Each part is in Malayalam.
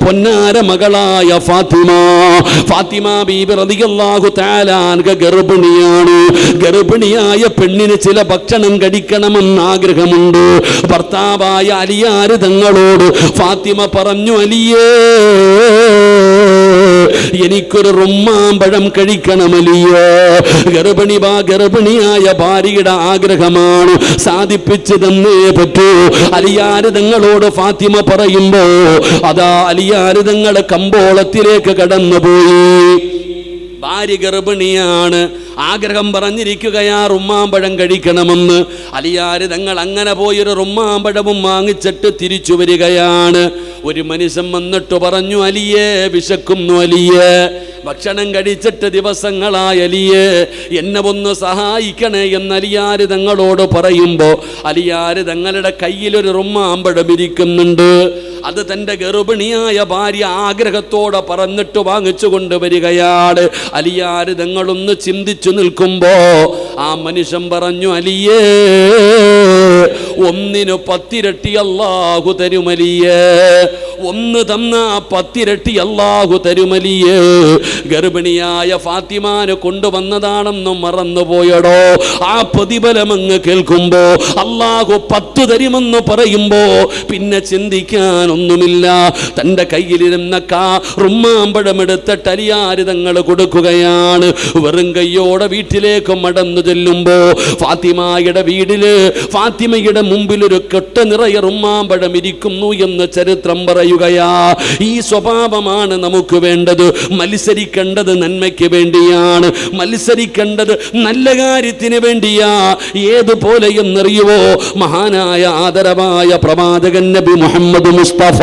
പൊന്നാര മകളായ ഫാത്തിമ. ഫാത്തിമ ബീബി തആലാൻക ഗർഭിണിയാണ്. ഗർഭിണിയായ പെണ്ണിന് ചില ഭക്ഷണം കഴിക്കണമെന്ന് ആഗ്രഹമുണ്ട്. ഭർത്താവായ അലിയാര് തങ്ങളോട് ഫാത്തിമ പറഞ്ഞു അലിയേ എനിക്കൊരു റുമ്മാമ്പഴം കഴിക്കണമല്ലിയോ? ഗർഭിണി ബാ ഗർഭിണിയായ ഭാര്യയുടെ ആഗ്രഹമാണ് സാധിപ്പിച്ചു തന്നേ പറ്റൂ അലിയാരിതങ്ങളോട് ഫാത്തിമ പറയുമ്പോ അതാ അലിയാരിതങ്ങളെ കമ്പോളത്തിലേക്ക് കടന്നുപോയി. ഭാര്യ ഗർഭിണിയാണ് ആഗ്രഹം പറഞ്ഞിരിക്കുകയാ റുമ്മാമ്പഴം കഴിക്കണമെന്ന്. അലിയാര് തങ്ങൾ അങ്ങനെ പോയൊരു റുമ്മാമ്പഴവും വാങ്ങിച്ചിട്ട് തിരിച്ചു വരികയാണ്. ഒരു മനുഷ്യൻ വന്നിട്ട് പറഞ്ഞു അലിയേ വിശക്കുന്നു അലിയേ. ഭക്ഷണം കഴിച്ചിട്ട് ദിവസങ്ങളായ അലിയേ. എന്നെ ഒന്ന് സഹായിക്കണേ എന്ന് അലിയാര് തങ്ങളോട് പറയുമ്പോൾ അലിയാര് തങ്ങളുടെ കയ്യിലൊരു റുമ്മാമ്പഴം ഇരിക്കുന്നുണ്ട്. അത് തന്റെ ഗർഭിണിയായ ഭാര്യ ആഗ്രഹത്തോടെ പറഞ്ഞിട്ട് വാങ്ങിച്ചു കൊണ്ടുവരികയാണ്. അലിയാര് തങ്ങളൊന്ന് ചിന്തിച്ചു നിൽക്കുമ്പോൾ ആ മനുഷ്യൻ പറഞ്ഞു അലിയേ ഒന്നിനു പത്തിരട്ടി അല്ലാഹു തരുമലിയേ. ഒന്ന് തന്ന പത്തിരട്ടി അല്ലാഹു തരുമലിയേ. ഗർഭിണിയായ ഫാത്തിമാനെ കൊണ്ടുവന്നതാണെന്നും മറന്നുപോയടോ. ആ പ്രതിഫലം അങ്ങ് കേൾക്കുമ്പോ അല്ലാഹു പത്ത് തരുമെന്ന് പറയുമ്പോ പിന്നെ ചിന്തിക്കാനൊന്നുമില്ല. തന്റെ കയ്യിലിരുന്ന കാ റുമ്മാമ്പഴം എടുത്ത ടലിയാരിതങ്ങൾ കൊടുക്കുകയാണ്. വെറും കയ്യോടെ വീട്ടിലേക്ക് മടന്നു ചെല്ലുമ്പോ ഫാത്തിമായുടെ വീടിൽ ഫാത്തിമയുടെ മുമ്പിൽ ഒരു കെട്ട നിറയെ റുമ്മാമ്പഴം ഇരിക്കുന്നു എന്ന് ചരിത്രം പറയുകയാ ഈ സ്വഭാവമാണ് നമുക്ക് വേണ്ടത്. മത്സരിക്കേണ്ടത് നന്മയ്ക്ക് വേണ്ടിയാണ്. മത്സരിക്കേണ്ടത് നല്ല കാര്യത്തിന് വേണ്ടിയാ. ഏതുപോലെ എന്നറിയുവോ? മഹാനായ ആദരവായ പ്രവാചകൻ നബി മുഹമ്മദ് മുസ്തഫ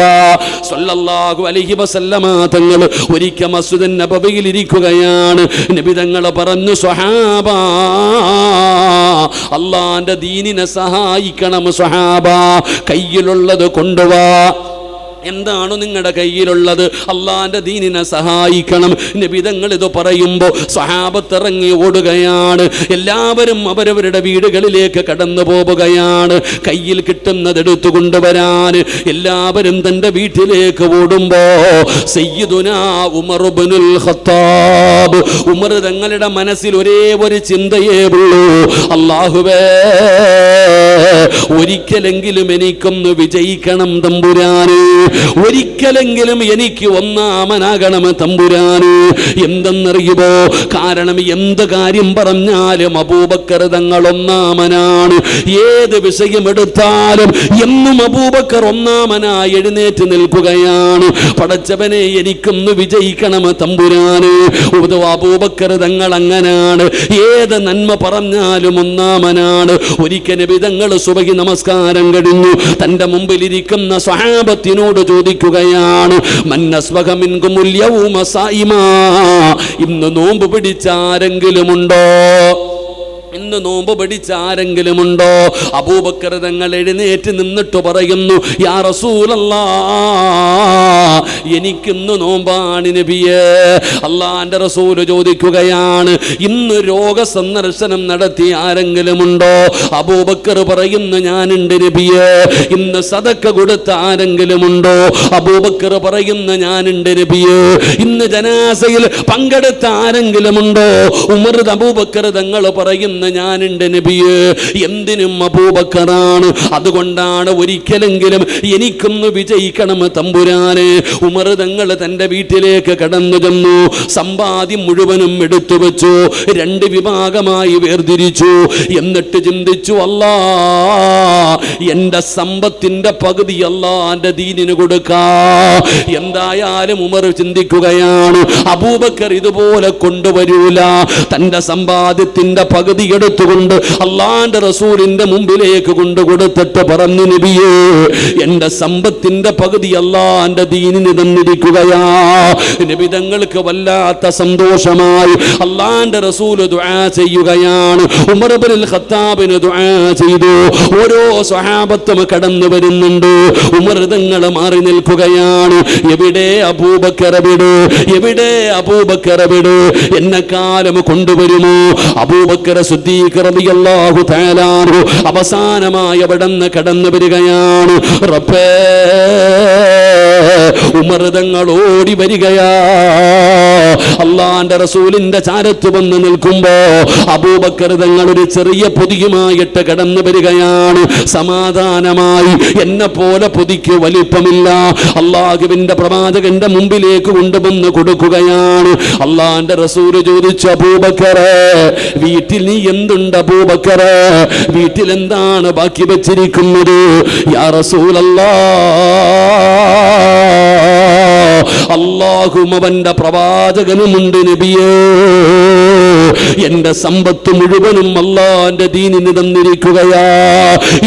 സല്ലല്ലാഹു അലൈഹി വസല്ലമ തങ്ങൾ ഒരിക്കൽ മസ്ജിദ് നബവിയിൽ ഇരിക്കുകയാണ്. നബി തങ്ങൾ പറഞ്ഞു സ്വഹാബ അള്ളാന്റെ ദീനിനെ സഹായിക്കണം സ്വഹാബ. കയ്യിലുള്ളത് കൊണ്ടുവാ. എന്താണ് നിങ്ങളുടെ കയ്യിലുള്ളത്? അള്ളാന്റെ ദീനിനെ സഹായിക്കണം. നബിതങ്ങൾ ഇത് പറയുമ്പോൾ സഹാബത്തിറങ്ങി ഓടുകയാണ്. എല്ലാവരും അവരവരുടെ വീടുകളിലേക്ക് കടന്നു പോവുകയാണ്. കയ്യിൽ കിട്ടുന്നത് എടുത്തു കൊണ്ടുവരാൻ. എല്ലാവരും തന്റെ വീട്ടിലേക്ക് ഓടുമ്പോ സയ്യിദുന ഉമർ ഇബ്നുൽ ഖത്താബ്. ഉമർ തങ്ങളുടെ മനസ്സിൽ ഒരേ ഒരു ചിന്തയേ ഉള്ളൂ. അള്ളാഹുവേ ഒരിക്കലെങ്കിലും എനിക്കൊന്ന് വിജയിക്കണം തമ്പുരാന്. ഒരിക്കലെങ്കിലും എനിക്ക് ഒന്നാമനാകണം തമ്പുരാന്. എന്തെന്നറിയുമോ? കാരണം എന്ത് കാര്യം പറഞ്ഞാലും അബൂബക്കർ തങ്ങൾ ഒന്നാമനാണ്. ഏത് വിഷയം എടുത്താലും എന്നും അബൂബക്കർ ഒന്നാമനായി എഴുന്നേറ്റ് നിൽക്കുകയാണ്. പടച്ചവനെ എനിക്കൊന്ന് വിജയിക്കണം തമ്പുരാന്. അബൂബക്കർ തങ്ങൾ അങ്ങനാണ്. ഏത് നന്മ പറഞ്ഞാലും ഒന്നാമനാണ്. ഒരിക്കലും വിധങ്ങൾ സുബഹി നമസ്കാരം കഴിഞ്ഞു. തന്റെ മുമ്പിലിരിക്കുന്ന സ്വഹാബത്തിനോട് ചോദിക്കുകയാണ് ഇന്ന് നോമ്പ് പിടിച്ച ആരെങ്കിലുമുണ്ടോ ഇന്ന് നോമ്പ് പിടിച്ച ആരെങ്കിലും ഉണ്ടോ അബൂബക്കർ തങ്ങൾ എഴുന്നേറ്റ് നിന്നിട്ട് പറയുന്നു യാ റസൂലല്ല എനിക്കിന്ന് നോമ്പാണ് നബിയേ. അള്ളാന്റെ റസൂൽ ചോദിക്കുകയാണ് ഇന്ന് രോഗ സന്ദർശനം നടത്തി ആരെങ്കിലും ഉണ്ടോ അബൂബക്കർ പറയുന്നു ഞാനുണ്ട് നബിയേ ഇന്ന് സതക്ക കൊടുത്ത ആരെങ്കിലും ഉണ്ടോ അബൂബക്കർ പറയുന്നു ഞാനുണ്ട് നബിയേ ഇന്ന് ജനാസയിൽ പങ്കെടുത്ത ആരെങ്കിലും ഉണ്ടോ ഉമർ അബൂബക്കർ തങ്ങൾ പറയുന്ന ഞാനുണ്ട് നബിയെ എന്തിനും അബൂബക്കറാണ്. അതുകൊണ്ടാണ് ഒരിക്കലെങ്കിലും എനിക്കൊന്ന് വിജയിക്കണം തമ്പുരാന്. ഉമർ തങ്ങൾ തന്റെ വീട്ടിലേക്ക് കടന്നു ചെന്നു സമ്പാദ്യം മുഴുവനും എടുത്തു വെച്ചു രണ്ട് വിഭാഗമായി വേർതിരിച്ചു. എന്നിട്ട് ചിന്തിച്ചു അല്ലാ എന്റെ സമ്പത്തിന്റെ പകുതി അല്ലാന്റെ ദീനിന് കൊടുക്കാ. എന്തായാലും ഉമർ ചിന്തിക്കുകയാണ് അബൂബക്കർ ഇതുപോലെ കൊണ്ടുവരൂല. തന്റെ സമ്പാദ്യത്തിന്റെ പകുതി എടുത്തുകൊണ്ട് അള്ളാന്റെ റസൂലിന്റെ മുമ്പിലേക്ക് കൊണ്ട് കൊടുത്തിട്ട് പറഞ്ഞു നബിയേ എന്റെ സമ്പത്തിന്റെ പകുതി അള്ളാന്റെ ദീനിന് തന്നിരിക്കുകയാ. നബിതങ്ങൾക്ക് വല്ലാത്ത സന്തോഷമായി അള്ളാന്റെ റസൂൽ ദുആ ചെയ്യുകയാണ്. ഉമർ ഇബ്നുൽ ഖത്താബിന് ദുആ ചെയ്തു. ഓരോ സ്വഹാബത്തും കടന്നു വരുന്നുണ്ട്. ഉമർ തങ്ങൾ മാറി നിൽക്കുകയാണ്. എവിടെ അബൂബക്കർ എവിടെ എവിടെ അബൂബക്കർ കാലം കൊണ്ടുവരുമോ? അബൂബക്കർ അവസാനമായി അവിടുന്ന് കടന്നു വരികയാണ്. റബ്ബേ ഉമർതങ്ങൾ ഓടി വരികയാ. അള്ളാന്റെ റസൂലിന്റെ ചാരത്ത് വന്ന് നിൽക്കുമ്പോ അബൂബക്കർ തങ്ങൾ ഒരു ചെറിയ പൊതിയുമായിട്ട് കടന്നു വരികയാണ്. സമാധാനമായി എന്നെ പോലെ പൊതിക്ക് വലിപ്പമില്ല. അള്ളാഹുവിന്റെ പ്രവാചകന്റെ മുമ്പിലേക്ക് കൊണ്ടുവന്ന് കൊടുക്കുകയാണ്. അള്ളാന്റെ റസൂൽ ചോദിച്ചു അബൂബക്കറെ വീട്ടിൽ നീ എന്തുണ്ട് അബൂബക്കർ? വീട്ടിൽ എന്താണ് ബാക്കി വെച്ചിരിക്കുന്നത്? യാ റസൂലല്ലാ. അള്ളാഹും അവന്റെ പ്രവാചകനുമുണ്ട് നബിയേ. എന്റെ സമ്പത്ത് മുഴുവനും അള്ളാന്റെ ദീനിന് തന്നിരിക്കുകയാ.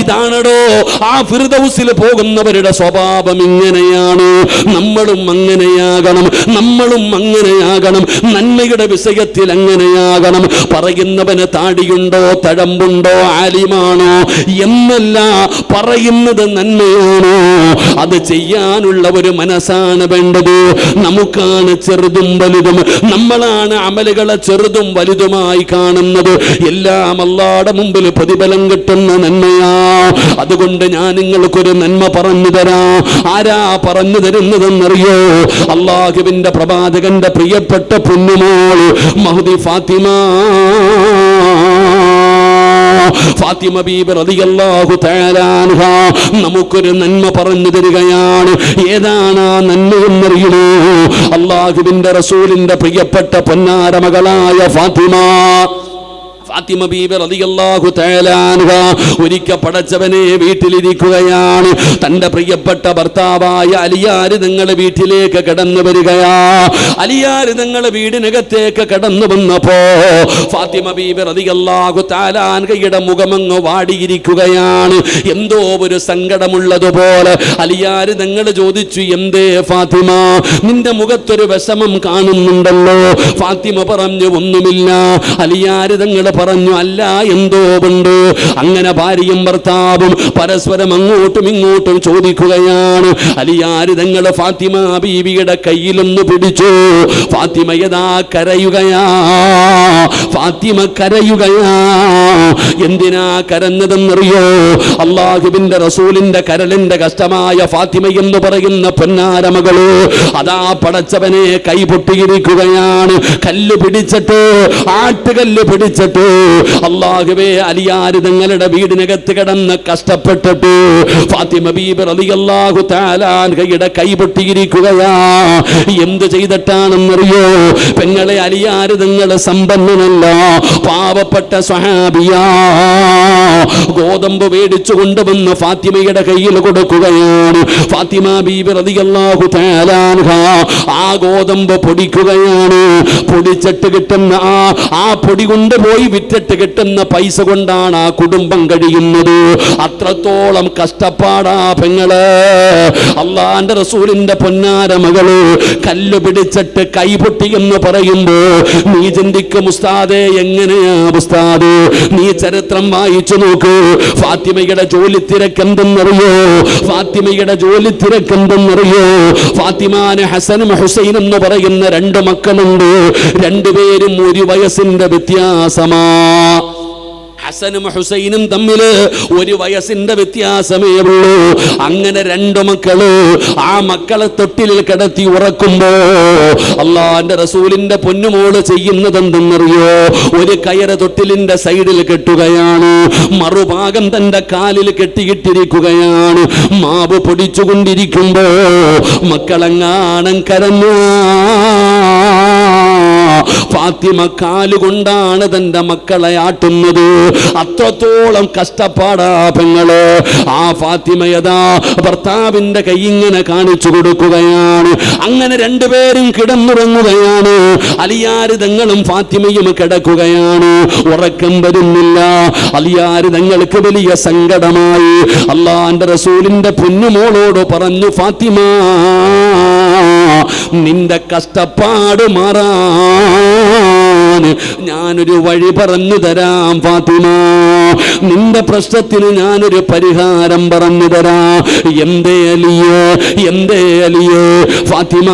ഇതാണടോ ആ ഫിർദൗസിൽ പോകുന്നവരുടെ സ്വഭാവം ഇങ്ങനെയാണ്. നമ്മളും അങ്ങനെയാകണം നമ്മളും അങ്ങനെയാകണം നന്മയുടെ വിഷയത്തിൽ അങ്ങനെയാകണം. പറയുന്നവന് താടിയുണ്ടോ തഴമ്പുണ്ടോ ആലിമാണോ എന്നല്ല പറയുന്നത് നന്മയാണോ? അത് ചെയ്യാനുള്ള ഒരു മനസ്സാണ് വേണ്ടത്. നമുക്കാണ് ചെറുതും വലുതും. നമ്മളാണ് അമലുകളെ ചെറുതും വലുതുമായി കാണുന്നത്. എല്ലാം അല്ലാടെ മുമ്പിൽ പ്രതിഫലം കിട്ടുന്ന നന്മയാ. അതുകൊണ്ട് ഞാൻ നിങ്ങൾക്കൊരു നന്മ പറഞ്ഞു തരാം. ആരാ പറഞ്ഞു തരുന്നതെന്നറിയോ? അള്ളാഹുവിന്റെ പ്രവാചകന്റെ പ്രിയപ്പെട്ട പൊന്നുമോൾ മഹദി ഫാത്തിമ. ഫാത്തിമ ബീബി നമുക്കൊരു നന്മ പറഞ്ഞു തരികയാണ്. ഏതാണ് ആ നന്മ എന്നറിയുമോ? അള്ളാഹുവിന്റെ റസൂലിന്റെ പ്രിയപ്പെട്ട പൊന്നാര മകളായ ഫാത്തിമ. ഫാത്തിമ ബീബി റളിയല്ലാഹു തആല അൻഹ ഒരിക്കൽ പടച്ചവനെ വീട്ടിലിരിക്കുകയാണ്. തന്റെ പ്രിയപ്പെട്ട ഭർത്താവായ അലിയാര് നിങ്ങളുടെ വീട്ടിലേക്ക് കടന്നു വരികയാ. അലിയാര് നിങ്ങളുടെ വീടിനകത്തേക്ക് കടന്നു വന്നപ്പോ ഫാത്തിമ ബീബി റളിയല്ലാഹു തആല അൻഹയുടെ മുഖമങ്ങ് വാടിയിരിക്കുകയാണ്. എന്തോ ഒരു സങ്കടമുള്ളതുപോലെ അലിയാര് നിങ്ങൾ ചോദിച്ചു എന്തേ ഫാത്തിമ നിന്റെ മുഖത്തൊരു വിഷമം കാണുന്നുണ്ടല്ലോ. ഫാത്തിമ പറഞ്ഞു ഒന്നുമില്ല. അലിയാര് തങ്ങൾ പറഞ്ഞു അല്ല എന്തോ ഉണ്ട്? അങ്ങനെ ഭാര്യയും ഭർത്താവും പരസ്പരം അങ്ങോട്ടും ഇങ്ങോട്ടും ചോദിക്കുകയാണ്. അലിയാര് തങ്ങൾ ഫാത്തിമ ബീവിയുടെ കയ്യിലൊന്ന് പിടിച്ചു. ഫാത്തിമ യഥാ കരയുകയാ. ഫാത്തിമ കരയുകയാ. എന്തിനാ കരഞ്ഞതെന്നറിയോ? അള്ളാഹുബിന്റെ റസൂലിന്റെ കരളിന്റെ കഷ്ടമായ ഫാത്തിമ എന്ന് പറയുന്ന പൊന്നാര മകൾ അതാ പടച്ചവനെ കൈപൊട്ടിയിരിക്കുകയാണ് കല്ല് പിടിച്ചിട്ട് ആട്ടുകല്ല് പിടിച്ചിട്ട് അള്ളാഹുവേ അലിയാര് തങ്ങളുടെ വീടിനകത്ത് കിടന്ന് കഷ്ടപ്പെട്ടിട്ട്. ഫാത്തിമ ബീബർ റളിയല്ലാഹു തആലാൻ കൈയുടെ കൈപൊട്ടിയിരിക്കുകയാ എന്ത് ചെയ്തിട്ടാണെന്നറിയോ? പെങ്ങളെ അലിയാര് തങ്ങളെ സമ്പന്നനല്ല പാവപ്പെട്ട സ്വഹാബിയാ. ഗോതമ്പ് മേടിച്ചു കൊണ്ടുവന്ന് ഫാത്തിമയുടെ കയ്യിൽ കൊടുക്കുകയാണ്. ഫാത്തിമ ബീബർ റളിയല്ലാഹു തആല അൻഹ ആ ഗോതമ്പ് പൊടിക്കുകയാണ്. പൊടിച്ചിട്ട് കിട്ടുന്ന ആ ആ പൊടി കൊണ്ട് പോയി വിറ്റിട്ട് കിട്ടുന്ന പൈസ കൊണ്ടാണ് ആ കുടുംബം കഴിയുന്നത്. അത്രത്തോളം കഷ്ടപ്പാടാ പെങ്ങൾ. അള്ളാന്റെ റസൂലിന്റെ പൊന്നാര മകൾ കല്ല് പിടിച്ചിട്ട് കൈപൊട്ടി എന്ന് പറയുമ്പോ നീ ചിന്തിക്കും ഉസ്താദേ എങ്ങനെയാ ഉസ്താദ്? നീ ചരിത്രം വായിച്ചു നോക്ക്. ഫാത്തിമയുടെ ജോലി തിരക്കെന്തെന്നറിയോ ഫാത്തിമയുടെ ജോലി തിരക്കെന്തെന്നറിയോ ഫാത്തിമാന് ഹസനും ഹുസൈൻ എന്ന് പറയുന്ന രണ്ട് മക്കളുണ്ട്. രണ്ടുപേരും ഒരു വയസ്സിന്റെ വ്യത്യാസമാ. ഹസനും ഹുസൈനും തമ്മിൽ ഒരു വയസ്സിന്റെ വ്യത്യാസമേ ഉള്ളൂ. അങ്ങനെ രണ്ടു മക്കൾ ആ മക്കളെ തൊട്ടിലിൽ കിടത്തി ഉറക്കുമ്പോ അള്ളാന്റെ റസൂലിന്റെ പൊന്നുമോൾ ചെയ്യുന്നത് എന്തെന്നറിയോ ഒരു കയറ് തൊട്ടിലിന്റെ സൈഡിൽ കെട്ടുകയാണ്. മറുഭാഗം തന്റെ കാലിൽ കെട്ടിയിട്ടിരിക്കുകയാണ്. മാവ് പൊടിച്ചുകൊണ്ടിരിക്കുമ്പോ മക്കളെങ്ങാണം കരഞ്ഞ. ഫാത്തിമ കാലുകൊണ്ടാണ് തന്റെ മക്കളെ ആട്ടുന്നത്. അത്രത്തോളം കഷ്ടപ്പാടാ പെങ്ങൾ. ആ ഫാത്തിമയതാ ഭർത്താവിന്റെ കൈ ഇങ്ങനെ കാണിച്ചു കൊടുക്കുകയാണ്. അങ്ങനെ രണ്ടുപേരും കിടന്നുറങ്ങുകയാണ്. അലിയാരിതങ്ങളും ഫാത്തിമയും കിടക്കുകയാണ്. ഉറക്കം വരുന്നില്ല. അലിയാരിതങ്ങൾക്ക് വലിയ സങ്കടമായി. അള്ളാന്റെ റസൂലിന്റെ പൊന്നുമോളോട് പറഞ്ഞു ഫാത്തിമ നിന്റെ കഷ്ടപ്പാട് മാറാൻ ഞാനൊരു വഴി പറഞ്ഞു തരാം ഫാത്തിമ. നിന്റെ പ്രശ്നത്തിന് ഞാനൊരു പരിഹാരം പറഞ്ഞു തരാം. എന്തേ അലിയേ എന്തേ അലിയേ ഫാത്തിമ.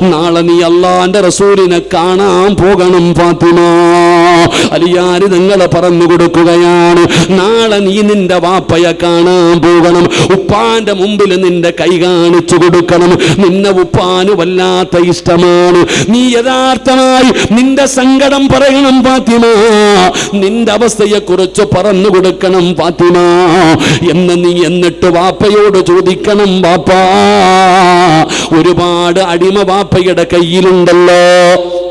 നാളെ നീ അള്ളാന്റെ റസൂലിനെ കാണാൻ പോകണം ഫാത്തിമ. അലിയാര് നിങ്ങളെ പറഞ്ഞു കൊടുക്കുകയാണ്. നാളെ നീ നിന്റെ വാപ്പയെ കാണാൻ പോകണം. ഉപ്പാന്റെ മുമ്പിൽ നിന്റെ കൈ കാണിച്ചു കൊടുക്കണം. നിന്നെ ഉപ്പാന് വല്ലാത്ത ഇഷ്ടമാണ്. നീ യഥാർത്ഥമായി നിന്റെ സങ്കടം പറയണം ഫാത്തിമ. നിന്റെ അവസ്ഥയെ കുറിച്ച് പറഞ്ഞു കൊടുക്കണം ഫാത്തിമ. എന്ന് നീ എന്നിട്ട് വാപ്പയോട് ചോദിക്കണം വാപ്പാ. ഒരുപാട് അടിമ വാപ്പയുടെ കയ്യിലുണ്ടല്ലോ.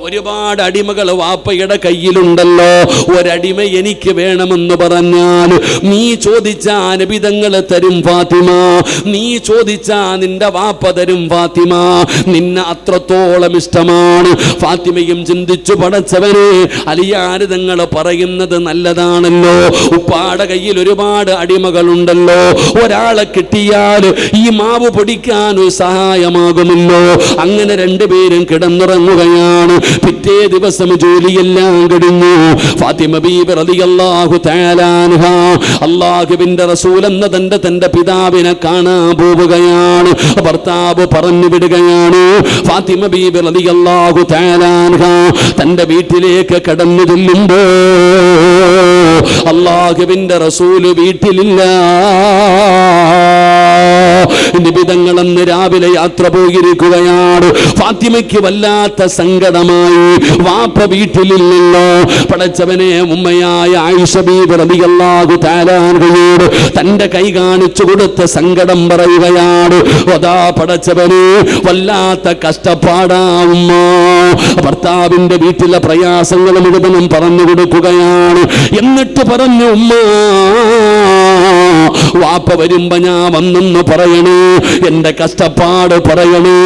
ഒരുപാട് അടിമകൾ വാപ്പയുടെ കയ്യിലുണ്ടല്ലോ. ഒരടിമ എനിക്ക് വേണമെന്ന് പറഞ്ഞാൽ നീ ചോദിച്ച അനുബിതങ്ങൾ തരും ഫാത്തിമ. നീ ചോദിച്ച നിന്റെ വാപ്പ തരും ഫാത്തിമ. നിന്നെ അത്രത്തോളം ഇഷ്ടമാണ്. ഫാത്തിമയും ചിന്തിച്ചു പടച്ചവനെ അലിയാരിതങ്ങൾ പറയുന്നത് നല്ലതാണല്ലോ. ഉപ്പാടെ കയ്യിൽ ഒരുപാട് അടിമകളുണ്ടല്ലോ. ഒരാളെ കിട്ടിയാൽ ഈ മാവ് പൊടിക്കാൻ സഹായമാകുമല്ലോ. അങ്ങനെ രണ്ടുപേരും കിടന്നുറങ്ങുകയാണ്. പിറ്റേ ദിവസം ജോലിയെല്ലാം കഴിഞ്ഞു. ഫാത്തിമ ബീബി റളിയല്ലാഹു തആല അൻഹ. അല്ലാഹുവിന്റെ റസൂൽ എന്ന തന്റെ തന്റെ പിതാവിനെ കാണാൻ പോവുകയാണ്. ഭർത്താവ് പറഞ്ഞു വിടുകയാണ്. ഫാത്തിമ ബീബി റളിയല്ലാഹു തആല അൻഹ തന്റെ വീട്ടിലേക്ക് കടന്നു ചെല്ലുമ്പോ അള്ളാഹുവിന്റെ റസൂൽ വീട്ടിലില്ല. നിബിതങ്ങളെന്ന് രാവിലെ യാത്ര പോയിരിക്കുകയാണ്. ഫാത്തിമയ്ക്ക് വല്ലാത്ത സങ്കടമായി. വാപ്പ വീട്ടിലില്ലല്ലോ. പടച്ചവനെ ഉമ്മയായ ആയിഷ ബീബി റളിയല്ലാഹു താലാൻകയോട് തന്റെ കൈ കാണിച്ചു കൊടുത്ത സങ്കടം പറയുകയാണ്. ഒതാ പടച്ചവന് വല്ലാത്ത കഷ്ടപ്പാടാ ഉമ്മ. ഭർത്താവിന്റെ വീട്ടിലെ പ്രയാസങ്ങൾ മുഴുവനും പറഞ്ഞു കൊടുക്കുകയാണ്. എന്നിട്ട് പറഞ്ഞു ഉമ്മ വാപ്പ വരുമ്പോ ഞാൻ വന്നെന്ന് പറയണേ. എന്റെ കഷ്ടപ്പാട് പറയണേ.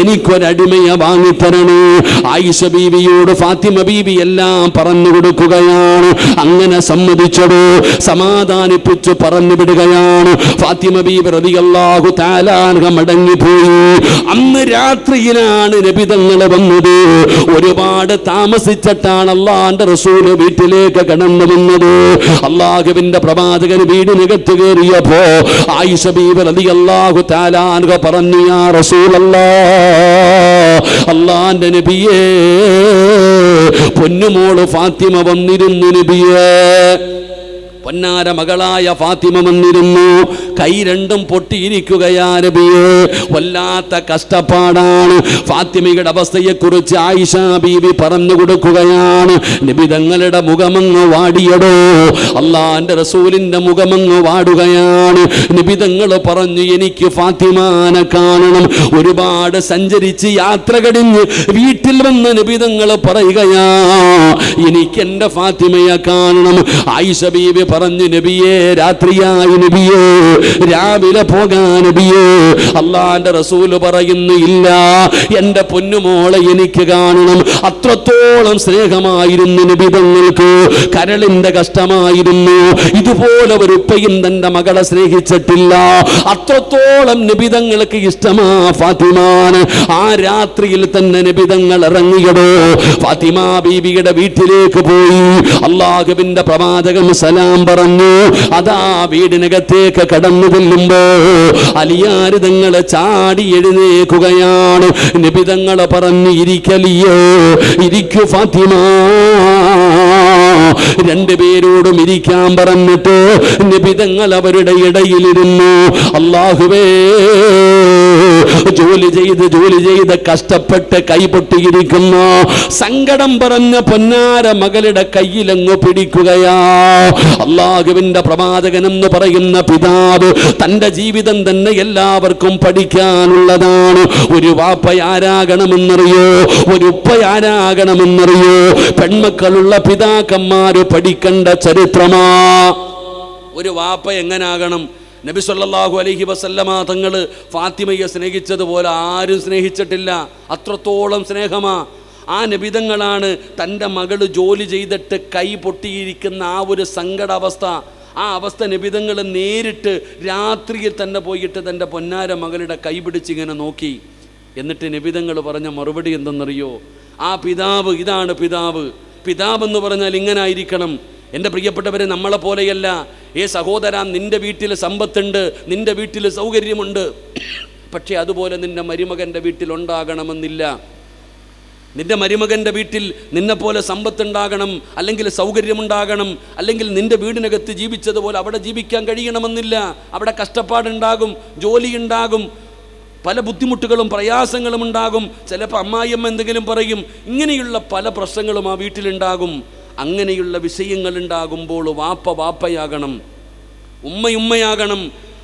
എനിക്കൊരടിമയെ വാങ്ങിത്തരണേ. ആയിഷ ബീവിയോട് ഫാത്തിമ ബീവി എല്ലാം പറഞ്ഞു കൊടുക്കുകയാണ്. അങ്ങനെ സമ്മതിച്ചത് സമാധാനിപ്പിച്ചു പറഞ്ഞു വിടുകയാണ്. ഫാത്തിമ ബീബി റളിയല്ലാഹു മടങ്ങി മടങ്ങിപ്പോയി. അന്ന് രാത്രിയിലാണ് നബിതങ്ങൾ വന്നത്. ഒരുപാട് താമസിച്ചിട്ടാണ് അള്ളാന്റെ റസൂൽ വീട്ടിലേക്ക് കടന്നു വന്നത്. അള്ളാഹുവിന്റെ പ്രവാചകൻ വീടിനകത്ത് കയറിയപ്പോ ആയിഷ ബീവി ബീബി റളിയല്ലാഹു താലാൻഹ പറഞ്ഞു യാ റസൂലല്ലാ അള്ളാന്റെ നബിയേ പൊന്നുമോൾ ഫാത്തിമ വന്നിരുന്നു നബിയേ. പൊന്നാര മകളായ ഫാത്തിമ വന്നിരുന്നു. കൈ രണ്ടും പൊട്ടിയിരിക്കുകയാരബിയേ വല്ലാത്ത കഷ്ടപ്പാടാണ്. ഫാത്തിമയുടെ അവസ്ഥയെക്കുറിച്ച് ആയിഷ ബീവി പറഞ്ഞു കൊടുക്കുകയാണ്. നിബിതങ്ങളുടെ മുഖമങ്ങ് വാടിയടോ. അള്ളാന്റെ റസൂലിന്റെ മുഖമങ്ങ് വാടുകയാണ്. നിബിതങ്ങൾ പറഞ്ഞു എനിക്ക് ഫാത്തിമാനെ കാണണം. ഒരുപാട് സഞ്ചരിച്ച് യാത്ര കടിഞ്ഞ് വീട്ടിൽ വന്ന് നിബിതങ്ങൾ പറയുകയാ എനിക്ക് എന്റെ ഫാത്തിമയെ കാണണം. ആയിഷ ബീവി പറഞ്ഞു നബിയേ രാത്രിയായി നബിയേ രാവിലെ പോകാൻ നബിയേ. അള്ളാന്റെ റസൂൽ പറയുന്നു ഇല്ല എന്റെ പൊന്നുമോളെ എനിക്ക് കാണണം. അത്രത്തോളം സ്നേഹമായിരുന്നു നബി തങ്ങൾക്ക്. കരളിന്റെ കഷ്ടമായിരുന്നു. ഇതുപോലെ ഒരു ഉപ്പയും തന്റെ മകളെ സ്നേഹിച്ചിട്ടില്ല. അത്രത്തോളം നിബിതങ്ങൾക്ക് ഇഷ്ടമാ ഫാത്തിമാണ് ആ രാത്രിയിൽ തന്നെ നിബിതങ്ങൾ ഇറങ്ങിയതോ ഫാത്തിമ ബീബിയുടെ വീട്ടിലേക്ക് പോയി. അള്ളാഹുവിന്റെ പ്രവാചകം സലാം പറഞ്ഞു. അതാ വീടിനകത്തേക്ക് കടന്നു ചെല്ലുമ്പോ അലിയാരിതങ്ങളെ ചാടി എഴുന്നേക്കുകയാണ് നിബിതങ്ങളെ പറഞ്ഞു ഇരിക്കലിയോ ഇരിക്കു ഫാത്തിമ. രണ്ടുപേരോടും ഇരിക്കാൻ പറഞ്ഞിട്ട് നിബിതങ്ങൾ അവരുടെ ഇടയിലിരുന്നു. അള്ളാഹുവേ ജോലി ചെയ്ത് ജോലി ചെയ്ത് കഷ്ടപ്പെട്ട് കൈപൊട്ടിയിരിക്കുന്ന. സങ്കടം പറഞ്ഞ പൊന്നാര മകളുടെ കയ്യിലങ്ങ് പിടിക്കുകയാ. അള്ളാഹുവിന്റെ പ്രവാചകൻ എന്ന് പറയുന്ന പിതാവ് തന്റെ ജീവിതം തന്നെ എല്ലാവർക്കും പഠിക്കാനുള്ളതാണ്. ഒരു വാപ്പയാരാകണമെന്നറിയോ ഒരു ഉപ്പയാരാകണമെന്നറിയോ പെൺമക്കളുള്ള പിതാക്കന്മാര് പഠിക്കേണ്ട ചരിത്രമാ. ഒരു വാപ്പ എങ്ങനാകണം? നബി സല്ലാഹു അലഹി വസല്ലമ തങ്ങൾ ഫാത്തിമയെ സ്നേഹിച്ചതുപോലെ ആരും സ്നേഹിച്ചിട്ടില്ല. അത്രത്തോളം സ്നേഹമാ. ആ നബിതങ്ങളാണ് തന്റെ മകൾ ജോലി ചെയ്തിട്ട് കൈ പൊട്ടിയിരിക്കുന്ന ആ ഒരു സങ്കടാവസ്ഥ. ആ അവസ്ഥ നബിതങ്ങൾ നേരിട്ട് രാത്രിയിൽ തന്നെ പോയിട്ട് തന്റെ പൊന്നാര മകളുടെ കൈ പിടിച്ചിങ്ങനെ നോക്കി. എന്നിട്ട് നബിതങ്ങൾ പറഞ്ഞ മറുപടി എന്തെന്നറിയോ? ആ പിതാവ് ഇതാണ് പിതാവ്. പിതാവെന്ന് പറഞ്ഞാൽ ഇങ്ങനെ ആയിരിക്കണം. എന്റെ പ്രിയപ്പെട്ടവരെ നമ്മളെ പോലെയല്ല. ഏ സഹോദര നിന്റെ വീട്ടിൽ സമ്പത്തുണ്ട് നിന്റെ വീട്ടിൽ സൗകര്യമുണ്ട്. പക്ഷേ അതുപോലെ നിന്റെ മരുമകന്റെ വീട്ടിലുണ്ടാകണമെന്നില്ല നിന്റെ മരുമകന്റെ വീട്ടിൽ നിന്നെപ്പോലെ സമ്പത്തുണ്ടാകണം അല്ലെങ്കിൽ സൗകര്യമുണ്ടാകണം അല്ലെങ്കിൽ നിന്റെ വീടിനകത്ത് ജീവിച്ചതുപോലെ അവിടെ ജീവിക്കാൻ കഴിയണമെന്നില്ല. അവിടെ കഷ്ടപ്പാടുണ്ടാകും ജോലിയുണ്ടാകും പല ബുദ്ധിമുട്ടുകളും പ്രയാസങ്ങളും ഉണ്ടാകും. ചിലപ്പോൾ അമ്മായിയമ്മ എന്തെങ്കിലും പറയും. ഇങ്ങനെയുള്ള പല പ്രശ്നങ്ങളും ആ വീട്ടിലുണ്ടാകും. അങ്ങനെയുള്ള വിഷയങ്ങൾ ഉണ്ടാകുമ്പോൾ വാപ്പ വാപ്പയാകണം ഉമ്മയുമ്മയാകണം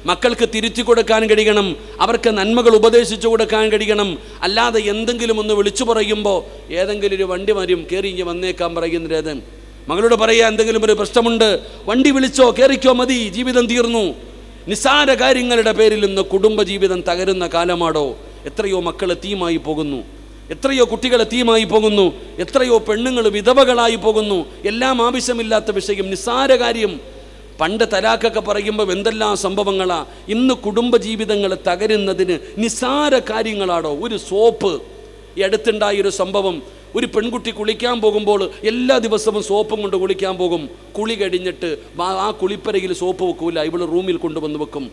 മക്കൾക്ക് തിരിച്ചു കൊടുക്കാൻ കഴിയണം അവർക്ക് നന്മകൾ ഉപദേശിച്ചു കൊടുക്കാൻ കഴിയണം. അല്ലാതെ എന്തെങ്കിലും ഒന്ന് വിളിച്ചു പറയുമ്പോൾ ഏതെങ്കിലും ഒരു വണ്ടി മരും കയറി ഇങ്ങനെ വന്നേക്കാൻ പറയുന്നത് മകളോട് പറയാ എന്തെങ്കിലും ഒരു പ്രശ്നമുണ്ട് വണ്ടി വിളിച്ചോ കയറിക്കോ മതി ജീവിതം തീർന്നു. നിസ്സാര കാര്യങ്ങളുടെ പേരിൽ ഇന്ന് കുടുംബജീവിതം തകരുന്ന കാലമാടോ? എത്രയോ മക്കൾ തീമായി പോകുന്നു. എത്രയോ കുട്ടികൾ തീമായി പോകുന്നു എത്രയോ പെണ്ണുങ്ങൾ വിധവകളായി പോകുന്നു എല്ലാം ആവശ്യമില്ലാത്ത വിഷയം നിസ്സാര കാര്യം. പണ്ട് തലാക്കൊക്കെ പറയുമ്പോൾ എന്തെല്ലാം സംഭവങ്ങളാ ഇന്ന് കുടുംബജീവിതങ്ങൾ തകരുന്നതിന് നിസ്സാര കാര്യങ്ങളാണോ ഒരു സോപ്പ്. ഈ അടുത്തുണ്ടായൊരു സംഭവം ഒരു പെൺകുട്ടി കുളിക്കാൻ പോകുമ്പോൾ എല്ലാ ദിവസവും സോപ്പും കൊണ്ട് കുളിക്കാൻ പോകും. കുളി കഴിഞ്ഞിട്ട് ആ- കുളിപ്പരയിൽ സോപ്പ് വെക്കൂല ഇവൾ റൂമിൽ കൊണ്ടുവന്ന് വെക്കും.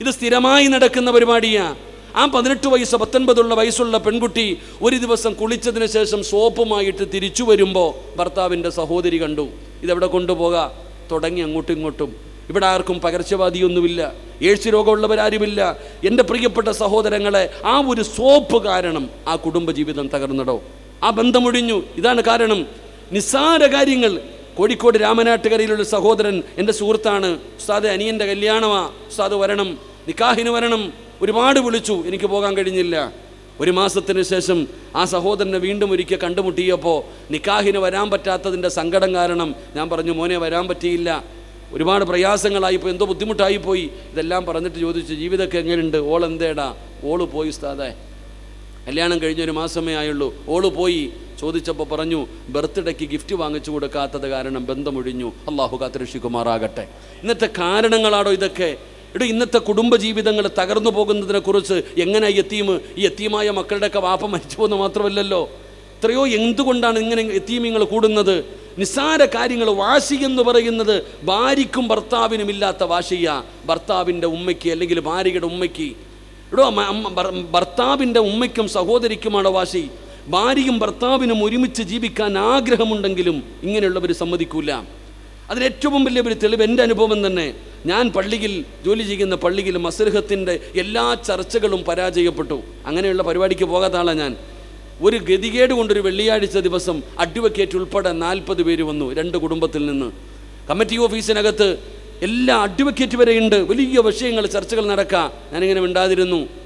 ഇത് സ്ഥിരമായി നടക്കുന്ന പരിപാടിയാ. ആ പതിനെട്ട് വയസ്സ് പത്തൊൻപതുള്ള വയസ്സുള്ള പെൺകുട്ടി ഒരു ദിവസം കുളിച്ചതിന് ശേഷം സോപ്പുമായിട്ട് തിരിച്ചു വരുമ്പോൾ ഭർത്താവിന്റെ സഹോദരി കണ്ടു. ഇതെവിടെ കൊണ്ടുപോകാ? തുടങ്ങി അങ്ങോട്ടും ഇങ്ങോട്ടും. ഇവിടെ ആർക്കും പകർച്ചവാദിയൊന്നുമില്ല ഏഴ്ച രോഗമുള്ളവരാരുമില്ല. എന്റെ പ്രിയപ്പെട്ട സഹോദരങ്ങളെ ആ ഒരു സോപ്പ് കാരണം ആ കുടുംബജീവിതം തകർന്നടോ. ആ ബന്ധമൊഴിഞ്ഞു ഇതാണ് കാരണം. നിസ്സാര കാര്യങ്ങൾ. കോഴിക്കോട് രാമനാട്ടുകരയിലുള്ള സഹോദരൻ എന്റെ സുഹൃത്താണ്. ഉസ്താദ് അനിയന്റെ കല്യാണമാ. ഉസ്താദ് വരണം. നിക്കാഹിന് വരണം. ഒരുപാട് വിളിച്ചു എനിക്ക് പോകാൻ കഴിഞ്ഞില്ല. ഒരു മാസത്തിന് ശേഷം ആ സഹോദരനെ വീണ്ടും ഒരിക്കൽ കണ്ടുമുട്ടിയപ്പോൾ നിക്കാഹിന് വരാൻ പറ്റാത്തതിന്റെ സങ്കടം കാരണം ഞാൻ പറഞ്ഞു മോനെ വരാൻ പറ്റിയില്ല. ഒരുപാട് പ്രയാസങ്ങളായിപ്പോയി എന്തോ ബുദ്ധിമുട്ടായിപ്പോയി ഇതെല്ലാം പറഞ്ഞിട്ട് ചോദിച്ചു ജീവിതമൊക്കെ എങ്ങനെയുണ്ട് ഓൾ എന്തേടാ? ഓൾ പോയി ഉസ്താദേ. കല്യാണം കഴിഞ്ഞ ഒരു മാസമേ ആയുള്ളൂ. ഓൾ പോയി. ചോദിച്ചപ്പോൾ പറഞ്ഞു ബർത്ത്ഡേക്ക് ഗിഫ്റ്റ് വാങ്ങിച്ചു കൊടുക്കാത്തത് കാരണം ബന്ധമൊഴിഞ്ഞു അള്ളാഹു കാത്തിരക്ഷിക്കുമാറാകട്ടെ. ഇന്നത്തെ കാരണങ്ങളാണോ ഇതൊക്കെ? ഇവിടെ ഇന്നത്തെ കുടുംബജീവിതങ്ങൾ തകർന്നു പോകുന്നതിനെക്കുറിച്ച് എങ്ങനെ ഈ എത്തീം ഈ എത്തീമായ മക്കളുടെയൊക്കെ വാപ്പ മരിച്ചു പോകുന്ന മാത്രമല്ലല്ലോ. എത്രയോ എന്തുകൊണ്ടാണ് ഇങ്ങനെ എത്തീമിങ്ങൾ കൂടുന്നത്? നിസ്സാര കാര്യങ്ങൾ വാശി എന്ന് പറയുന്നത് ഭാര്യയ്ക്കും ഭർത്താവിനും ഇല്ലാത്ത വാശിയ. ഭർത്താവിന്റെ ഉമ്മയ്ക്ക് അല്ലെങ്കിൽ ഭാര്യയുടെ ഉമ്മയ്ക്ക്. ഭർ- ഭർത്താവിന്റെ ഉമ്മയ്ക്കും സഹോദരിക്കുമാണ് വാശി. ഭാര്യയും ഭർത്താവിനും ഒരുമിച്ച് ജീവിക്കാൻ ആഗ്രഹമുണ്ടെങ്കിലും ഇങ്ങനെയുള്ളവർ സമ്മതിക്കൂല. അതിന് ഏറ്റവും വലിയ ഒരു തെളിവ് എന്റെ അനുഭവം തന്നെ ഞാൻ പള്ളിയിൽ ജോലി ചെയ്യുന്ന പള്ളിയിൽ മസൃഹത്തിന്റെ എല്ലാ ചർച്ചകളും പരാജയപ്പെട്ടു. അങ്ങനെയുള്ള പരിപാടിക്ക് പോകാത്ത ആളാണ് ഞാൻ. ഒരു ഗതികേട് കൊണ്ടൊരു വെള്ളിയാഴ്ച ദിവസം അഡ്വക്കേറ്റ് ഉൾപ്പെടെ നാൽപ്പത് പേര് വന്നു രണ്ട് കുടുംബത്തിൽ നിന്ന്. കമ്മിറ്റി ഓഫീസിനകത്ത് എല്ലാ അഡ്വക്കേറ്റ് വരെയുണ്ട്. വലിയ വിഷയങ്ങൾ ചർച്ചകൾ നടക്കുക ഞാനിങ്ങനെ മിണ്ടാതിരുന്നു.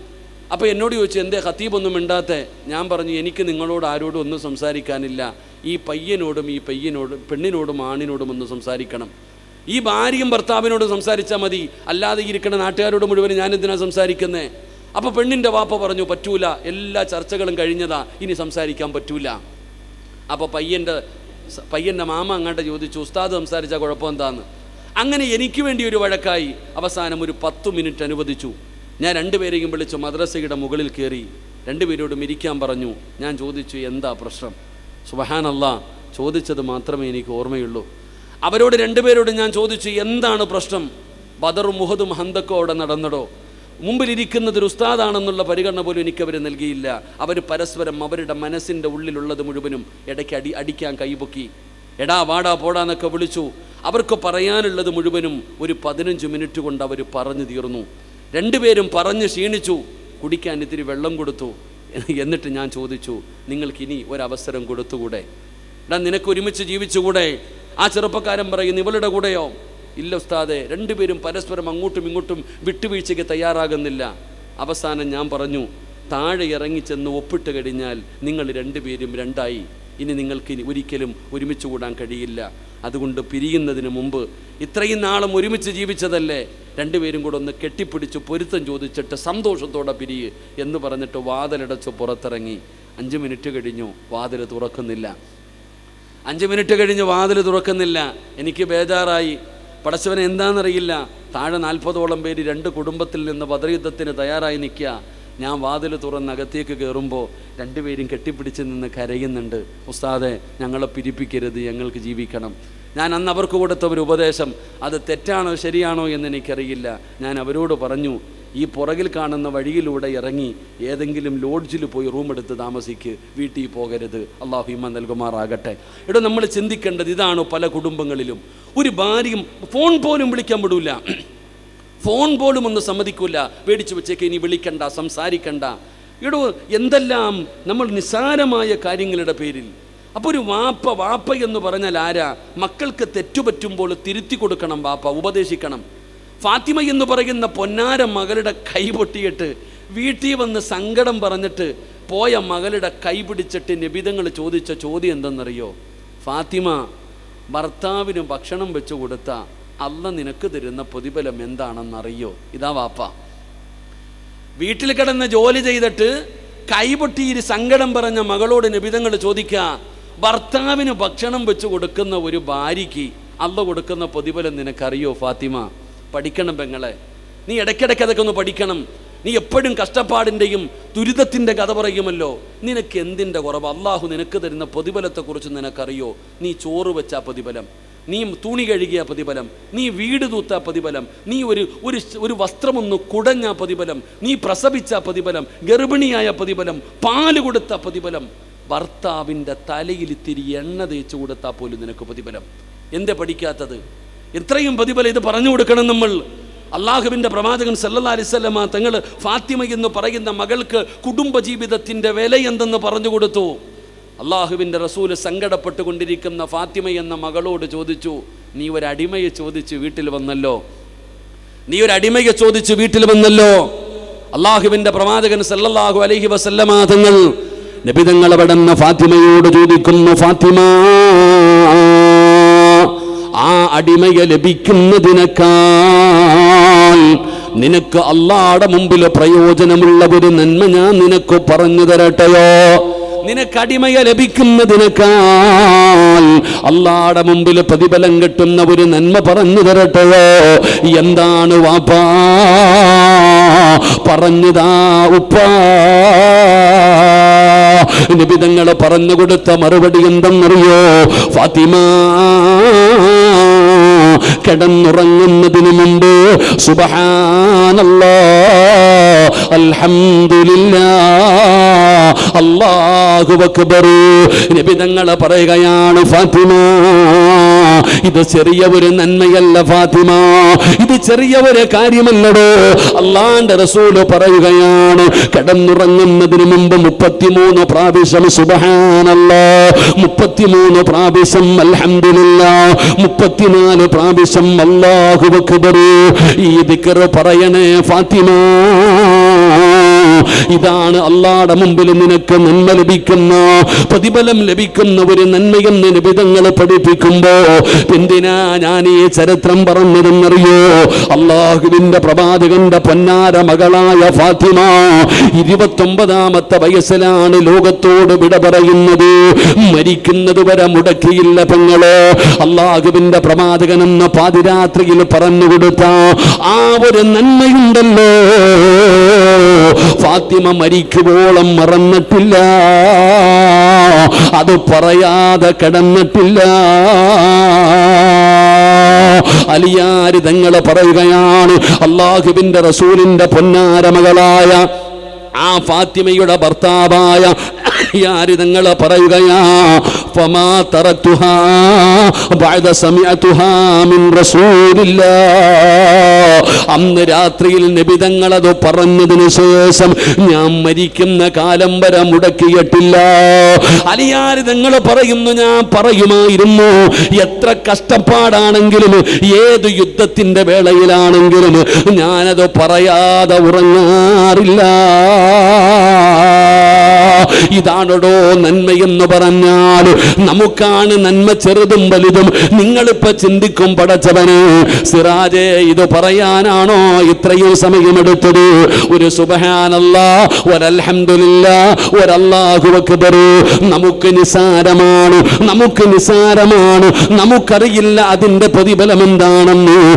അപ്പോൾ എന്നോട് ചോദിച്ചു എന്തേ ഖത്തീബൊന്നും മിണ്ടാത്തെ? ഞാൻ പറഞ്ഞു എനിക്ക് നിങ്ങളോട് ആരോടും ഒന്നും സംസാരിക്കാനില്ല. ഈ പയ്യനോടും ഈ പയ്യനോടും പെണ്ണിനോടും ആണിനോടും ഒന്ന് സംസാരിക്കണം. ഈ ഭാര്യയും ഭർത്താവിനോട് സംസാരിച്ചാൽ മതി. അല്ലാതെ ഇരിക്കുന്ന നാട്ടുകാരോട് മുഴുവൻ ഞാൻ എന്തിനാ സംസാരിക്കുന്നേ? അപ്പോൾ പെണ്ണിന്റെ വാപ്പ പറഞ്ഞു പറ്റൂല. എല്ലാ ചർച്ചകളും കഴിഞ്ഞതാ. ഇനി സംസാരിക്കാൻ പറ്റൂല. അപ്പോൾ പയ്യന്റെ പയ്യന്റെ മാമ അങ്ങോട്ട് ചോദിച്ചു ഉസ്താദ് സംസാരിച്ചാൽ കുഴപ്പം എന്താന്ന്? അങ്ങനെ എനിക്ക് വേണ്ടി ഒരു വഴക്കായി അവസാനം ഒരു പത്ത് മിനിറ്റ് അനുവദിച്ചു. ഞാൻ രണ്ടുപേരെയും വിളിച്ചു മദ്രസയുടെ മുകളിൽ കയറി രണ്ടുപേരോടും ഇരിക്കാൻ പറഞ്ഞു. ഞാൻ ചോദിച്ചു എന്താ പ്രശ്നം? സുബഹാനല്ല. ചോദിച്ചത് മാത്രമേ എനിക്ക് ഓർമ്മയുള്ളൂ. അവരോട് രണ്ടുപേരോടും ഞാൻ ചോദിച്ചു എന്താണ് പ്രശ്നം? ബദറും മുഹദും ഹന്തക്കോ അവിടെ നടന്നടോ. മുമ്പിലിരിക്കുന്നത് ഒരു ഉസ്താദാണെന്നുള്ള പരിഗണന പോലും എനിക്കവർ നൽകിയില്ല. അവർ പരസ്പരം അവരുടെ മനസ്സിന്റെ ഉള്ളിലുള്ളത് മുഴുവനും ഇടയ്ക്ക് അടി അടിക്കാൻ കൈപൊക്കി. എടാ വാടാ പോടാന്നൊക്കെ വിളിച്ചു. അവർക്ക് പറയാനുള്ളത് മുഴുവനും ഒരു പതിനഞ്ച് മിനിറ്റ് കൊണ്ട് അവർ പറഞ്ഞു തീർന്നു. രണ്ടുപേരും പറഞ്ഞ് ക്ഷീണിച്ചു. കുടിക്കാൻ ഇത്തിരി വെള്ളം കൊടുത്തു. എന്നിട്ട് ഞാൻ ചോദിച്ചു നിങ്ങൾക്കിനി ഒരവസരം കൊടുത്തുകൂടെ? എടാ നിനക്ക് ഒരുമിച്ച് ജീവിച്ചുകൂടെ? ആ ചെറുപ്പക്കാരൻ പറയുന്നു ഇവളുടെ കൂടെയോ? ഇല്ല ഉസ്താദെ രണ്ടുപേരും പരസ്പരം അങ്ങോട്ടും ഇങ്ങോട്ടും വിട്ടുവീഴ്ചയ്ക്ക് തയ്യാറാകുന്നില്ല. അവസാനം ഞാൻ പറഞ്ഞു താഴെ ഇറങ്ങിച്ചെന്ന് ഒപ്പിട്ട് കഴിഞ്ഞാൽ നിങ്ങൾ രണ്ടുപേരും രണ്ടായി. ഇനി നിങ്ങൾക്ക് ഒരിക്കലും ഒരുമിച്ച് കൂടാൻ കഴിയില്ല. അതുകൊണ്ട് പിരിയുന്നതിന് മുമ്പ് ഇത്രയും നാളും ഒരുമിച്ച് ജീവിച്ചതല്ലേ? രണ്ടുപേരും കൂടെ ഒന്ന് കെട്ടിപ്പിടിച്ച് പൊരുത്തം ചോദിച്ചിട്ട് സന്തോഷത്തോടെ പിരിയ് എന്ന് പറഞ്ഞിട്ട് വാതിലടച്ച് പുറത്തിറങ്ങി. അഞ്ച് മിനിറ്റ് കഴിഞ്ഞു വാതിൽ തുറക്കുന്നില്ല. അഞ്ച് മിനിറ്റ് കഴിഞ്ഞ് വാതിൽ തുറക്കുന്നില്ല. എനിക്ക് ബേജാറായി. പടച്ചവനെ എന്താണെന്നറിയില്ല. താഴെ നാൽപ്പതോളം പേര് രണ്ട് കുടുംബത്തിൽ നിന്ന് ബദർയുദ്ധത്തിന് തയ്യാറായി നിൽക്കുക. ഞാൻ വാതിൽ തുറന്ന് അകത്തേക്ക് കയറുമ്പോൾ രണ്ടുപേരും കെട്ടിപ്പിടിച്ച് നിന്ന് കരയുന്നുണ്ട്. ഉസ്താദെ ഞങ്ങളെ പിരിപ്പിക്കരുത് ഞങ്ങൾക്ക് ജീവിക്കണം. ഞാൻ അന്ന് അവർക്ക് കൊടുത്ത ഒരു ഉപദേശം അത് തെറ്റാണോ ശരിയാണോ എന്ന് എനിക്കറിയില്ല. ഞാൻ അവരോട് പറഞ്ഞു ഈ പുറകിൽ കാണുന്ന വഴിയിലൂടെ ഇറങ്ങി ഏതെങ്കിലും ലോഡ്ജിൽ പോയി റൂം എടുത്ത് താമസിക്ക്. വീട്ടിൽ പോകരുത്. അള്ളാഹു ഹിമ നൽകുമാറാകട്ടെ. ഇവിടെ നമ്മൾ ചിന്തിക്കേണ്ടത് ഇതാണ് പല കുടുംബങ്ങളിലും. ഒരു ഭാര്യയും ഫോൺ പോലും വിളിക്കാൻ വിടൂല. ഫോൺ പോലും ഒന്ന് സമ്മതിക്കില്ല പേടിച്ചു വെച്ചേക്ക് ഇനി വിളിക്കണ്ട സംസാരിക്കണ്ട. ഇടോ എന്തെല്ലാം നമ്മൾ നിസ്സാരമായ കാര്യങ്ങളുടെ പേരിൽ. അപ്പോൾ ഒരു വാപ്പ വാപ്പ എന്ന് പറഞ്ഞാൽ ആരാ? മക്കൾക്ക് തെറ്റുപറ്റുമ്പോൾ തിരുത്തി കൊടുക്കണം വാപ്പ ഉപദേശിക്കണം. ഫാത്തിമ എന്ന് പറയുന്ന പൊന്നാര മകളുടെ കൈ പൊട്ടിയിട്ട് വീട്ടിൽ വന്ന് സങ്കടം പറഞ്ഞിട്ട് പോയ മകളുടെ കൈ പിടിച്ചിട്ട് നിബിതങ്ങൾ ചോദിച്ച ചോദ്യം എന്തെന്നറിയോ? ഫാത്തിമ ഭർത്താവിന് ഭക്ഷണം വെച്ചു കൊടുത്ത അല്ല നിനക്ക് തരുന്ന പ്രതിഫലം എന്താണെന്നറിയോ? ഇതാ വാപ്പ. വീട്ടിൽ കിടന്ന് ജോലി ചെയ്തിട്ട് കൈപൊട്ടിയിര് സങ്കടം പറഞ്ഞ മകളോട് നിബിതങ്ങൾ ചോദിക്കുക ഭർത്താവിന് ഭക്ഷണം വെച്ച് കൊടുക്കുന്ന ഒരു ഭാര്യയ്ക്ക് അല്ല കൊടുക്കുന്ന പ്രതിഫലം നിനക്കറിയോ ഫാത്തിമ? പഠിക്കണം പെങ്ങളെ. നീ ഇടയ്ക്കിടയ്ക്ക് അതൊക്കെ ഒന്ന് പഠിക്കണം. നീ എപ്പോഴും കഷ്ടപ്പാടിന്റെയും ദുരിതത്തിന്റെ കഥ പറയുമല്ലോ. നിനക്ക് എന്തിന്റെ കുറവ്? അള്ളാഹു നിനക്ക് തരുന്ന പ്രതിഫലത്തെക്കുറിച്ച് നിനക്കറിയോ? നീ ചോറ് വെച്ച പ്രതിഫലം. നീ തുണി കഴുകിയ പ്രതിഫലം നീ വീട് തൂത്ത പ്രതിഫലം നീ ഒരു ഒരു ഒരു വസ്ത്രമൊന്ന് കുടഞ്ഞ പ്രതിഫലം നീ പ്രസവിച്ച പ്രതിഫലം ഗർഭിണിയായ പ്രതിഫലം പാൽ കൊടുത്ത പ്രതിഫലം ഭർത്താവിന്റെ തലയിൽ ഇത്തിരി എണ്ണ തേച്ച് കൊടുത്താൽ പോലും നിനക്ക് പ്രതിഫലം. എന്തേ പഠിക്കാത്തത്? എത്രയും പ്രതിഫലം ഇത് പറഞ്ഞു കൊടുക്കണം നമ്മൾ. അള്ളാഹുവിന്റെ പ്രവാചകൻ സല്ലല്ലാ അലിസ്വല്ലമ തങ്ങൾ ഫാത്തിമ എന്ന് പറയുന്ന മകൾക്ക് കുടുംബജീവിതത്തിന്റെ വില എന്തെന്ന് പറഞ്ഞു കൊടുത്തു. അള്ളാഹുവിന്റെ റസൂൽ സങ്കടപ്പെട്ടുകൊണ്ടിരിക്കുന്ന ഫാത്തിമ എന്ന മകളോട് ചോദിച്ചു നീ ഒരു അടിമയെ ചോദിച്ചു വീട്ടിൽ വന്നല്ലോ? നീ ഒരു അടിമയെ ചോദിച്ചു വീട്ടിൽ വന്നല്ലോ? അള്ളാഹുവിന്റെ പ്രവാചകൻ സല്ലല്ലാഹു അലൈഹി വസല്ലമാതങ്ങൾ നബിതങ്ങൾ അവിടെന്ന് ഫാത്തിമയോട് ചോദിക്കുന്നു ഫാത്തിമ ആ അടിമയെ ലഭിക്കുന്നതിനേക്കാൾ നിനക്ക് അള്ളാടെ മുമ്പിൽ പ്രയോജനമുള്ള ഒരു നന്മ ഞാൻ നിനക്ക് പറഞ്ഞു തരട്ടെയോ? നിനക്ക് അടിമയെ ലഭിക്കുന്നതിനേക്കാൾ അള്ളാടെ മുമ്പിൽ പ്രതിഫലം കിട്ടുന്ന ഒരു നന്മ പറഞ്ഞു തരട്ടോ എന്താണ് വാപ്പാ? പറഞ്ഞതാ ഉപ്പാ. നിബിതങ്ങൾ പറഞ്ഞു കൊടുത്ത മറുപടി എന്തെന്നറിയോ? ഫാത്തിമ. കിടന്നുറങ്ങുന്നതിന് മുമ്പ് സുബഹാനല്ലാ അൽഹംദുലില്ലാ അല്ലാഹു നിബിതങ്ങൾ പറയുകയാണ് ഫാത്തിമ ഇത് ചെറിയ ഒരു നന്മയല്ല ഫാത്തിമ ഇത് ചെറിയ ഒരു കാര്യമല്ലടോ. അള്ളാന്റെ റസൂൽ പറയുകയാണ് കിടന്നുറങ്ങുന്നതിന് മുമ്പ് മുപ്പത്തിമൂന്ന് പ്രാവശ്യം സുബഹാനല്ല മുപ്പത്തിമൂന്ന് പ്രാവശ്യം അൽഹംദുലില്ല മുപ്പത്തിനാല് പ്രാവശ്യം അല്ലാഹു അക്ബർ ഈ ദിക്ർ പറയണേ ഫാത്തിമ. ഇതാണ് അള്ളാടെ മുമ്പിൽ നിനക്ക് നന്മ ലഭിക്കുന്ന. പ്രതിഫലം ലഭിക്കുന്ന. ഒരു നന്മയെന്ന് നിബിതങ്ങൾ പഠിപ്പിക്കുമ്പോ എന്തിനാ ഞാൻ ഈ ചരിത്രം പറഞ്ഞതെന്നറിയോ? അള്ളാഹുവിന്റെ പ്രവാചകന്റെ പൊന്നാര മകളായ ഫാത്തിമ ഇരുപത്തൊമ്പതാമത്തെ വയസ്സിലാണ് ലോകത്തോട് വിട പറയുന്നത്. മരിക്കുന്നത് വരെ മുടക്കിയില്ല പെങ്ങൾ. അള്ളാഹുവിന്റെ പ്രവാചകൻ എന്ന പാതിരാത്രിയിൽ പറഞ്ഞു കൊടുത്ത ആ ഒരു നന്മയുണ്ടല്ലോ. ഫാത്തിമ മരിക്കുവോളം മറന്നിട്ടില്ല. അത് പറയാതെ കിടന്നിട്ടില്ല. അലിയാരി തങ്ങൾ പറയുകയാണ് അള്ളാഹുബിന്റെ റസൂലിന്റെ പൊന്നാര മകളായ ആ ഫാത്തിമയുടെ ഭർത്താവായ യാര് തങ്ങൾ പറയുകയാ ഫമാ بعد ബഅദ من മിൻ الله. അന്ന് രാത്രിയിൽ നബിതങ്ങൾ അത് പറഞ്ഞതിന് ശേഷം ഞാൻ മരിക്കുന്ന കാലം വരെ മുടക്കിയിട്ടില്ല. അലിയാര് തങ്ങൾ പറയുന്നു ഞാൻ പറയുമായിരുന്നു എത്ര കഷ്ടപ്പാടാണെങ്കിലും ഏത് യുദ്ധത്തിന്റെ വേളയിലാണെങ്കിലും ഞാനത് പറയാതെ ഉറങ്ങാറില്ല. ഇതാണടോ നന്മയെന്ന് പറഞ്ഞാൽ? നമുക്കാണ് നന്മ ചെറുതും വലുതും. നിങ്ങളിപ്പോ ചിന്തിക്കും പടച്ചവന് സിറാജെ ഇത് പറയാനാണോ ഇത്രയും സമയമെടുത്തത്? ഒരു സുബഹാനല്ല ഒരൽഹമില്ല ഒരല്ലാഹു നമുക്ക് നിസാരമാണ് നമുക്ക് നിസാരമാണ്. നമുക്കറിയില്ല അതിന്റെ പ്രതിഫലം എന്താണെന്ന്